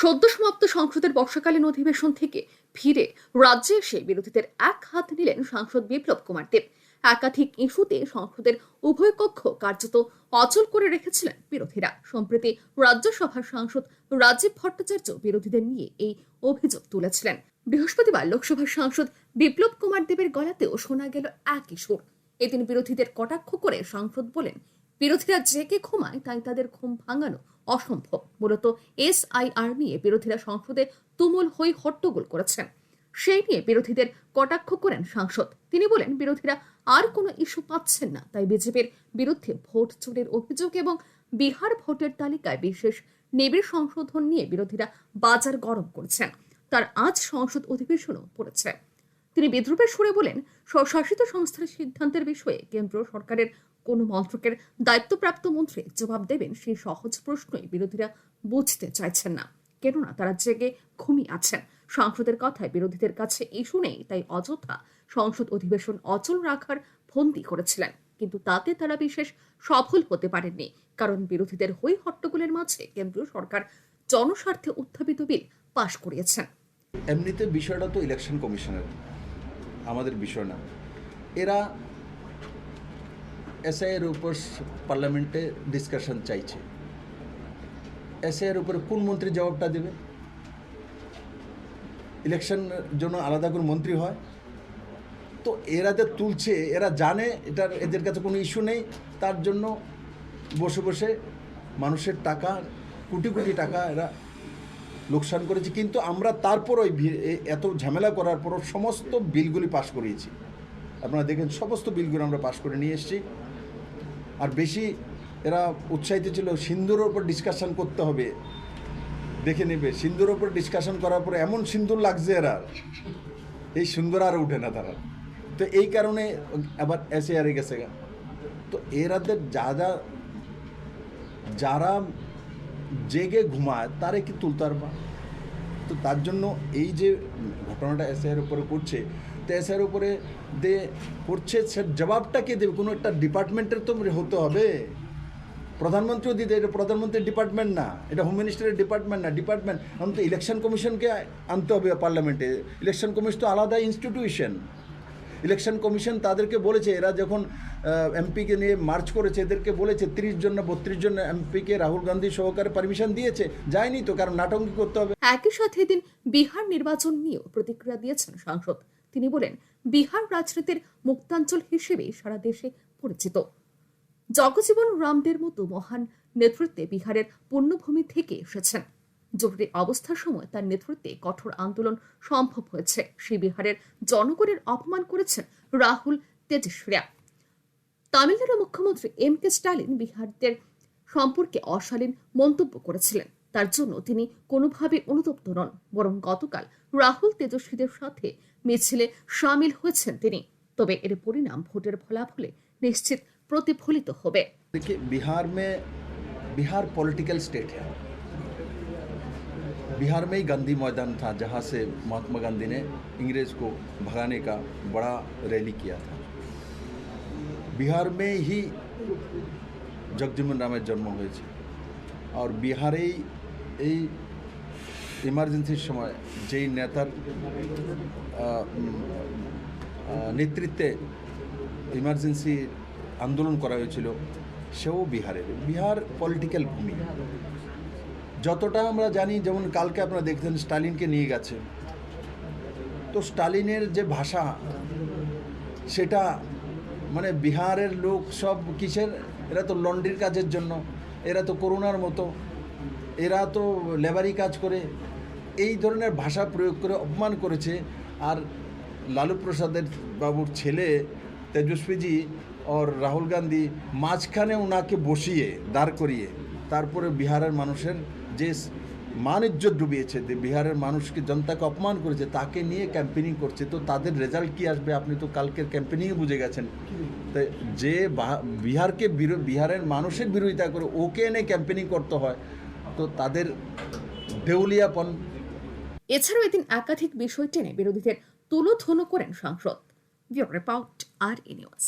সদ্য সমাপ্ত সংসদের বর্ষাকালীন অধিবেশন থেকে ফিরে রাজ্যে এসে বিরোধীদের এক হাত নিলেন সাংসদ বিপ্লব কুমার দেব। একাধিক ইস্যুতে সংসদের উভয় কক্ষ কার্যত অচল করে রেখেছিলেন বিরোধীরা। সম্প্রতি রাজ্যসভার সাংসদ রাজীব ভট্টাচার্য বিরোধীদের নিয়ে এই অভিযোগ তুলেছিলেন। বৃহস্পতিবার লোকসভার সাংসদ বিপ্লব কুমার দেবের গলাতেও শোনা গেল একই সুর। এদিন বিরোধীদের কটাক্ষ করে সাংসদ বলেন বিরোধীরা জেগে ঘুমায়, তাই তাদের ঘুম ভাঙানো অসম্ভব। মূলত এসআইআর নিয়ে বিরোধীরা সংসদে তুমুল হই হট্টগোল করেছেন। সেই নিয়ে বিরোধীদের কটাক্ষ করেন সাংসদ। তিনি বলেন, বিরোধীরা আর কোনো ইস্যু পাচ্ছেন না, তাই বিজেপির বিরুদ্ধে ভোট চুরির অভিযোগ এবং বিহার ভোটের তালিকায় বিশেষ নিবিড় সংশোধন নিয়ে বিরোধীরা বাজার গরম করছেন। তার আজ সংসদ অধিবেশনও পড়েছে। তিনি বিদ্রুপের সুরে বলেন, স্বশাসিত সংস্থার সিদ্ধান্তের বিষয়ে কেন্দ্র সরকারের কোন মন্ত্রকের দায়িত্বপ্রাপ্ত মন্ত্রী জবাব দেবেন সেই সহজ প্রশ্নই বিরোধীরা বুঝতে চাইছেন না। কেননা তারা জেগে ঘুমিয়ে আছেন। সংসদের কথায় বিরোধীদের কাছে ইস্যু নেই, তাই অযথা সংসদ অধিবেশন অচল রাখার ফন্দি করেছিলেন। কিন্তু তাতে তারা বিশেষ সফল হতে পারেননি, কারণ বিরোধীদের হই হট্টগোলের মাঝে কেন্দ্রীয় সরকার জনস্বার্থে উত্থাপিত বিল পাশ করিয়েছেন। এমনিতে বিষয়টা তো ইলেকশন কমিশনের। আমাদের বিষয় না। এরা এসআইয়ের উপর পার্লামেন্টে ডিসকাশন চাইছে। এসআইয়ের উপরে কোন মন্ত্রী জবাবটা দেবে? ইলেকশন জন্য আলাদা করে মন্ত্রী হয়? তো এরা যে তুলছে, এরা জানে, এটার, এদের কাছে কোনো ইস্যু নেই। তার জন্য বসে বসে মানুষের টাকা, কোটি কোটি টাকা এরা লোকসান করেছে। কিন্তু আমরা তারপর ওই এত ঝামেলা করার পরও সমস্ত বিলগুলি পাশ করিয়েছি। আপনারা দেখেন, সমস্ত বিলগুলো আমরা পাশ করে নিয়ে এসেছি। আর বেশি এরা উৎসাহিত ছিল, সিন্দুরের ওপর ডিসকাশন করতে হবে। দেখে নেবে সিন্দুর ওপর ডিসকাশন করার পরে এমন সিন্দুর লাগছে এরা। এই সুন্দর আর উঠে না তারা। তো এই কারণে আবার এসে আরে গেছে। তো এরাদের যা যা, যারা জেগে ঘুমায়, তারে কি তুলতে পারবা? তো তার জন্য এই যে ঘটনাটা এসআইয়ের উপরে করছে, তো এসআইয়ের উপরে দে করছে, সে জবাবটা কে দেবে? কোনো একটা ডিপার্টমেন্টের তো হতে হবে। প্রধানমন্ত্রীও দিতে এটা প্রধানমন্ত্রীর ডিপার্টমেন্ট না, এটা হোম মিনিস্টারের ডিপার্টমেন্ট না, ডিপার্টমেন্ট আমি তো ইলেকশন কমিশনকে আনতে হবে পার্লামেন্টে ইলেকশন কমিশন তো আলাদা ইনস্টিটিউশন ইলেকশন কমিশন তাদেরকে বলেছে, এরা যখন এমপিকে নিয়ে মার্চ করেছে, এদেরকে বলেছে, তিরিশ জন না বত্রিশ জন এমপিকে রাহুল গান্ধী সহকারে পারমিশন দিয়েছে, যায়নি তো, কারণ নাটঙ্কি করতে হবে। একই সাথে এদিন বিহার নির্বাচন নিয়েও প্রতিক্রিয়া দিয়েছেন সাংসদ। তিনি বলেন, বিহার রাজনীতির মুক্তাঞ্চল হিসেবেই সারা দেশে পরিচিত। জগজীবন রামদের মতো মহান নেতৃত্বে বিহারের পুণ্যভূমি থেকে এসেছেন। জরুরি অবস্থার সময় তার নেতৃত্বে কঠোর আন্দোলন সম্ভব হয়েছে। সেই বিহারের জনগণের অপমান করেছেন রাহুল তেজস্বরিয়া তামিলনাড়ু মুখ্যমন্ত্রী এম কে স্টালিন বিহারদের সম্পর্কে অশালীন মন্তব্য করেছিলেন। তার জন্য তিনি কোনোভাবে অনুতপ্ত নন, বরং গতকাল রাহুল তেজস্বীদের সাথে মিছিলে সামিল হয়েছেন তিনি। তবে এর পরিণাম ভোটের ফলাফলে নিশ্চিত প্রতিফলিত হবে। বিহার মে, বিহার পলিটিক্যাল স্টেট হ্যাঁ बिहार में ही गांधी मैदान था जहाँ से महात्मा गांधी ने इंग्रेज को भगाने का बड़ा रैली किया था बिहार में ही জগজীবন রামের জন্ম হয়েছে আর বিহারেই এই ইমার্জেন্সির সময় যেই নেতার আহ, উম, আহ, নেতৃত্বে ইমার্জেন্সি আন্দোলন করা হয়েছিল সেও বিহারের বিহার পলিটিক্যাল ভূমি যতটা আমরা জানি, যেমন কালকে আপনারা দেখছেন স্টালিনকে নিয়ে গেছে। তো স্টালিনের যে ভাষা, সেটা মানে বিহারের লোক সব কিসের? এরা তো লন্ড্রির কাজের জন্য, এরা তো করোনার মতো, এরা তো লেবারি কাজ করে, এই ধরনের ভাষা প্রয়োগ করে অপমান করেছে। আর লালু প্রসাদের বাবুর ছেলে তেজস্বীজি আর রাহুল গান্ধী, মাঝখানে ওনাকে বসিয়ে, দাঁড় করিয়ে তারপরে বিহারের মানুষের যে মান ইজ্জত ডুবিয়েছে, যে বিহারের মানুষকে জনতাকে অপমান করেছে, তাকে নিয়ে ক্যাম্পেনিং করছে, তো তাদের রেজাল্ট কি আসবে? আপনি তো কালকের ক্যাম্পেনিংয়ে বুঝে গেছেন। তো যে বিহারকে বিহারের মানুষের বিরোধিতা করে ওকে এনে ক্যাম্পেনিং করতে হয়, তো তাদের দেউলিয়াপন। এছাড়াও এদিন একাধিক বিষয় টেনে বিরোধীদের তুলোধনো করেন সাংসদ। রিপোর্ট আর নিউজ।